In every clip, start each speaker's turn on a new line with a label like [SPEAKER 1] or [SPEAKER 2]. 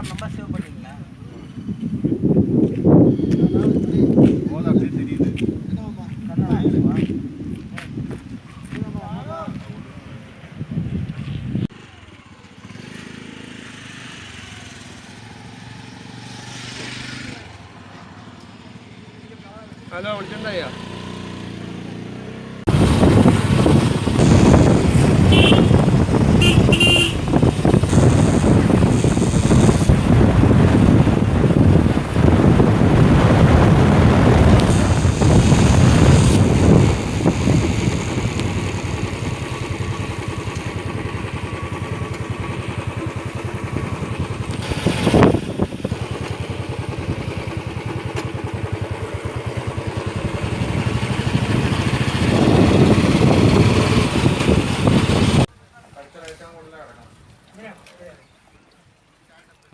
[SPEAKER 1] Phone number save பண்ணிக்கங்க hello വിളിച്ചിട്ടുണ്ടായോ Thank you.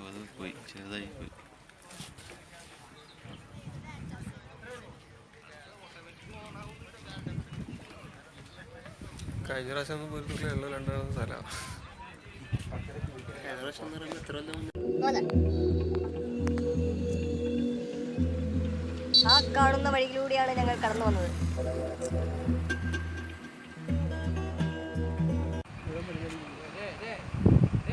[SPEAKER 2] അത് പോയി ചെറുതായി പോയി.
[SPEAKER 1] കഴിഞ്ഞ പ്രാവശ്യം ഒന്നും പോയിട്ടുള്ള എല്ലാം രണ്ടാമത്തെ സ്ഥലമാണ്
[SPEAKER 3] ആ കാണുന്ന വഴിയിലൂടെയാണ് ഞങ്ങൾ കടന്നു വന്നത്.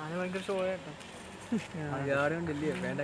[SPEAKER 4] ആന ഭയങ്കര ഷോ ആട്ടോ വേണ്ട